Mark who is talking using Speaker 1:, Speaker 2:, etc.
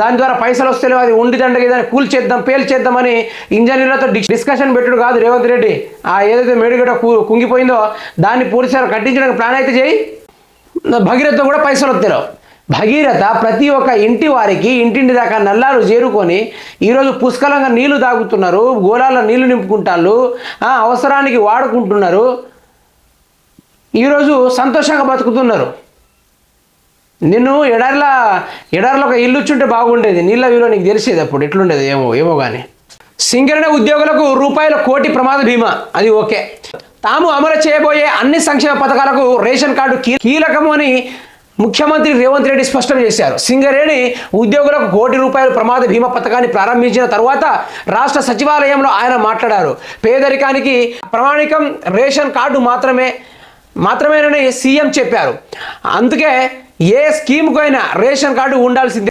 Speaker 1: దాని ద్వారా పైసలు వస్తేనే అది ఉండి దండగా ఏదైనా కూల్ చేద్దాం పేల్ చేద్దామని ఇంజనీర్లతో డిస్కషన్ పెట్టుడు కాదు రేవంత్ రెడ్డి. ఆ ఏదైతే మేడిగడ కుంగిపోయిందో దాన్ని పూర్తిసారి కట్టించడానికి ప్లాన్ అయితే చేయి. భగీరథ కూడా పైసలు వస్తారు భగీరథ ప్రతి ఒక్క ఇంటి వారికి ఇంటింటి దాకా నల్లాలు చేరుకొని ఈరోజు పుష్కలంగా నీళ్ళు తాగుతున్నారు గోళాల నీళ్ళు నింపుకుంటారు అవసరానికి వాడుకుంటున్నారు. ఈరోజు సంతోషంగా బతుకుతున్నారు. నిన్ను ఎడారిలా ఎడారిలో ఒక ఇల్లు వచ్చుంటే బాగుండేది. నీళ్ళ విలువ నీకు తెలిసేది అప్పుడు. ఎట్లుండేది ఏమో ఏమో కానీ సింగరణ ఉద్యోగులకు రూపాయల కోటి ప్రమాద బీమా అది ఓకే. తాము అమలు చేయబోయే అన్ని సంక్షేమ పథకాలకు రేషన్ కార్డు కీ- కీలకము అని ముఖ్యమంత్రి రేవంత్ రెడ్డి స్పష్టం చేశారు. సింగరేణి ఉద్యోగులకు కోటి రూపాయల ప్రమాద బీమా పథకాన్ని ప్రారంభించిన తర్వాత రాష్ట్ర సచివాలయంలో ఆయన మాట్లాడారు. పేదరికానికి ప్రామాణికం రేషన్ కార్డు మాత్రమే మాత్రమేనని సీఎం చెప్పారు. అందుకే ఏ స్కీమ్కు అయినా రేషన్ కార్డు ఉండాల్సిందే.